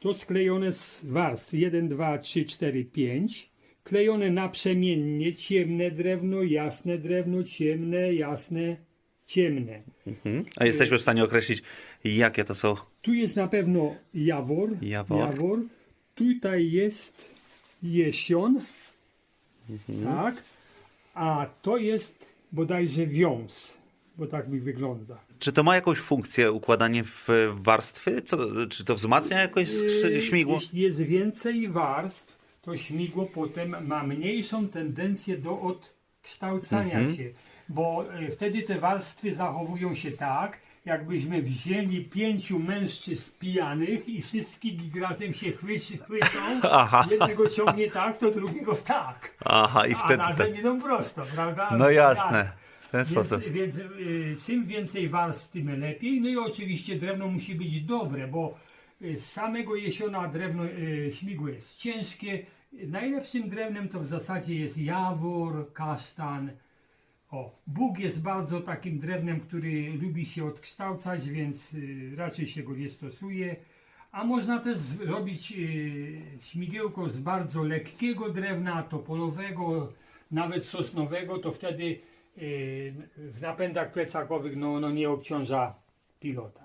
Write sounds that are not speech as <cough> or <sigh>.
to sklejone z warstw 1, 2, 3, 4, 5. Klejone naprzemiennie, ciemne drewno, jasne drewno, ciemne, jasne, ciemne. Mhm. A jesteśmy w stanie określić, jakie to są. Tu jest na pewno jawor. Jawor. Tutaj jest jesion. Tak. A to jest bodajże wiąz, bo tak mi wygląda. Czy to ma jakąś funkcję układanie w warstwy? Co, czy to wzmacnia jakoś Yy, śmigło? Jeśli jest więcej warstw, to śmigło potem ma mniejszą tendencję do odkształcania Mhm. się, bo e, wtedy te warstwy zachowują się tak, jakbyśmy wzięli pięciu mężczyzn pijanych i wszystkich razem się chwyci, chwycą, <laughs> Aha. jednego ciągnie tak, to drugiego tak, Aha, i a wtedy. razem idą prosto, prawda? No jasne. Tak. W ten Więc, sposób. więc y, czym więcej warstw, tym lepiej. No i oczywiście drewno musi być dobre, bo y, z samego jesiona drewno, y, śmigło jest ciężkie. Najlepszym drewnem to w zasadzie jest jawor, kasztan. O, Bóg jest bardzo takim drewnem, który lubi się odkształcać, więc y, raczej się go nie stosuje. A można też zrobić y, śmigiełko z bardzo lekkiego drewna, topolowego, nawet sosnowego, to wtedy w napędach plecakowych no, ono nie obciąża pilota.